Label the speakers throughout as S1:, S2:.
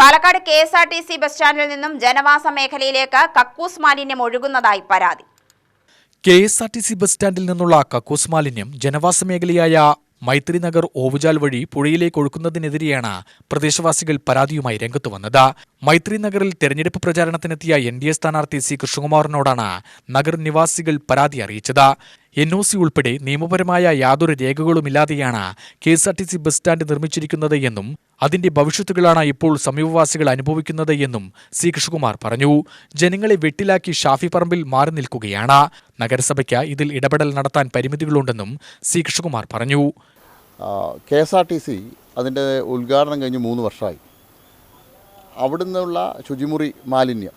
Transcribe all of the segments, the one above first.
S1: Palakkad K S R T C bus സ്റ്റാൻഡിൽ നിന്നും ജനവാസ മേഖലയിലേക്ക് കക്കൂസ് മാലിന്യം ഒഴുകുന്നതായി പരാതി.
S2: K S R T C bus സ്റ്റാൻഡിൽ നിന്നുള്ള കക്കൂസ് മാലിന്യം ജനവാസ മേഖലയായ മൈത്രി നഗർ ഓവുചാൽ വഴി പുഴയിലേക്ക് ഒഴുക്കുന്നതിനെതിരെയാണ് പ്രദേശവാസികൾ പരാതിയുമായി രംഗത്തു വന്നത്. മൈത്രി നഗറിൽ തെരഞ്ഞെടുപ്പ് പ്രചാരണത്തിനെത്തിയ എൻ ഡി എ സ്ഥാനാർത്ഥി സി കൃഷ്ണകുമാറിനോടാണ് നഗർ നിവാസികൾ പരാതി അറിയിച്ചത്. എൻ ഒ സി ഉൾപ്പെടെ നിയമപരമായ യാതൊരു രേഖകളുമില്ലാതെയാണ് K S R T C bus stand നിർമ്മിച്ചിരിക്കുന്നത് എന്നും അതിന്റെ ഭവിഷ്യത്തുകളാണ് ഇപ്പോൾ സമീപവാസികൾ അനുഭവിക്കുന്നത് എന്നും സി കൃഷ്ണകുമാർ പറഞ്ഞു. ജനങ്ങളെ വെട്ടിലാക്കി ഷാഫി പറമ്പിൽ മാറി നിൽക്കുകയാണ്. നഗരസഭയ്ക്ക് ഇതിൽ ഇടപെടൽ നടത്താൻ പരിമിതികളുണ്ടെന്നും സി കൃഷ്ണകുമാർ പറഞ്ഞു.
S3: K S R T C അതിന്റെ ഉദ്ഘാടനം കഴിഞ്ഞ് മൂന്ന് വർഷമായി. അവിടെ നിന്നുള്ള ശുചിമുറി മാലിന്യം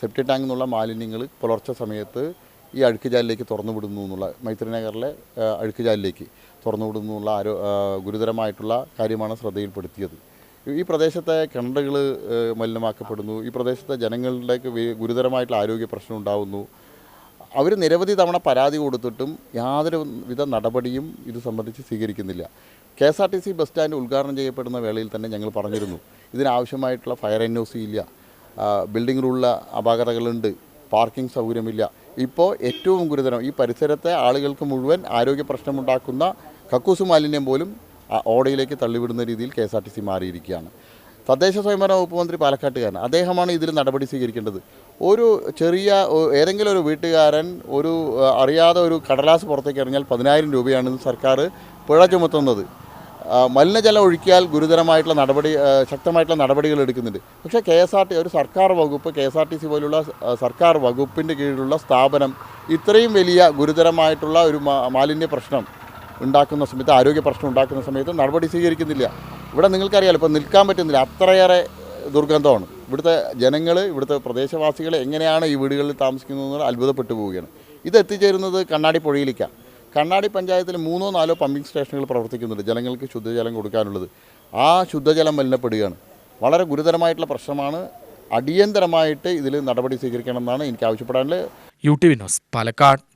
S3: സെപ്റ്റി ടാങ്കിൽ നിന്നുള്ള മാലിന്യങ്ങൾ പുലർച്ചെ സമയത്ത് ഈ അഴുക്കുചാലിലേക്ക് തുറന്നു വിടുന്നു എന്നുള്ള മൈത്രി നഗറിലെ ആ, അഴുക്കുചാലിലേക്ക് തുറന്നു വിടുന്നു എന്നുള്ള ആരോ ഗുരുതരമായിട്ടുള്ള കാര്യമാണ് ശ്രദ്ധയിൽപ്പെടുത്തിയത്. ഈ- ഈ പ്രദേശത്തെ കിണറുകൾ മലിനമാക്കപ്പെടുന്നു. ഈ പ്രദേശത്തെ ജനങ്ങളുടെ ഗുരുതരമായിട്ടുള്ള ആരോഗ്യ പ്രശ്നം ഉണ്ടാകുന്നു അവർ നിരവധി തവണ പരാതി കൊടുത്തിട്ടും യാതൊരു വിധ നടപടിയും ഇത് സംബന്ധിച്ച് സ്വീകരിക്കുന്നില്ല. K S R T C bus stand ഉദ്ഘാടനം ചെയ്യപ്പെടുന്ന വേളയിൽ തന്നെ ഞങ്ങൾ പറഞ്ഞിരുന്നു ഇതിനാവശ്യമായിട്ടുള്ള ഫയർ എൻ ഒ സി ഇല്ല ബിൽഡിംഗ് റൂളിലെ അപാകതകളുണ്ട് പാർക്കിംഗ് സൗകര്യമില്ല. ഇപ്പോൾ ഏറ്റവും ഗുരുതരം ഈ പരിസരത്തെ ആളുകൾക്ക് മുഴുവൻ ആരോഗ്യ പ്രശ്നമുണ്ടാക്കുന്ന കക്കൂസ് മാലിന്യം പോലും ഓടയിലേക്ക് തള്ളിവിടുന്ന രീതിയിൽ K S R T C മാറിയിരിക്കുകയാണ്. തദ്ദേശ സ്വയംഭരണ വകുപ്പ് മന്ത്രി പാലക്കാട്ടുകാരൻ അദ്ദേഹമാണ് ഇതിൽ നടപടി സ്വീകരിക്കേണ്ടത്. ഒരു ചെറിയ ഏതെങ്കിലും ഒരു വീട്ടുകാരൻ ഒരു അറിയാതെ ഒരു കടലാസ് പുറത്തേക്ക് ഇറങ്ങിയാൽ പതിനായിരം രൂപയാണ് സർക്കാർ പിഴ ചുമത്തുന്നത്. മലിനജലം ഒഴിക്കിയാൽ ഗുരുതരമായിട്ടുള്ള നടപടി ശക്തമായിട്ടുള്ള നടപടികൾ എടുക്കുന്നുണ്ട്. പക്ഷേ കെ എസ് ആർ ടി ഒരു സർക്കാർ വകുപ്പ് K S R T C പോലുള്ള സർക്കാർ വകുപ്പിന്റെ കീഴിലുള്ള സ്ഥാപനം ഇത്രയും വലിയ ഗുരുതരമായിട്ടുള്ള ഒരു മാലിന്യ പ്രശ്നം ഉണ്ടാക്കുന്ന സമയത്ത് ആരോഗ്യ പ്രശ്നം ഉണ്ടാക്കുന്ന സമയത്ത് നടപടി സ്വീകരിക്കുന്നില്ല. ഇവിടെ നിങ്ങൾക്കറിയാലോ ഇപ്പോൾ നിൽക്കാൻ പറ്റുന്നില്ല. അത്രയേറെ ദുർഗന്ധമാണ്. ഇവിടുത്തെ ജനങ്ങൾ ഇവിടുത്തെ പ്രദേശവാസികൾ എങ്ങനെയാണ് ഈ വീടുകളിൽ താമസിക്കുന്നതെന്ന് അത്ഭുതപ്പെട്ടു പോവുകയാണ്. ഇത് എത്തിച്ചേരുന്നത് കണ്ണാടി പുഴയിലേക്കാണ്. കണ്ണാടി പഞ്ചായത്തിൽ മൂന്നോ നാലോ പമ്പിംഗ് സ്റ്റേഷനുകൾ പ്രവർത്തിക്കുന്നുണ്ട്. ജലങ്ങൾക്ക് ശുദ്ധജലം കൊടുക്കാനുള്ളത്. ആ ശുദ്ധജലം മലിനപ്പെടുകയാണ്. വളരെ ഗുരുതരമായിട്ടുള്ള പ്രശ്നമാണ്. അടിയന്തരമായിട്ട് ഇതിൽ നടപടി സ്വീകരിക്കണമെന്നാണ് എനിക്ക് ആവശ്യപ്പെടാനുള്ളത്.
S2: U T Vinos Palakkad.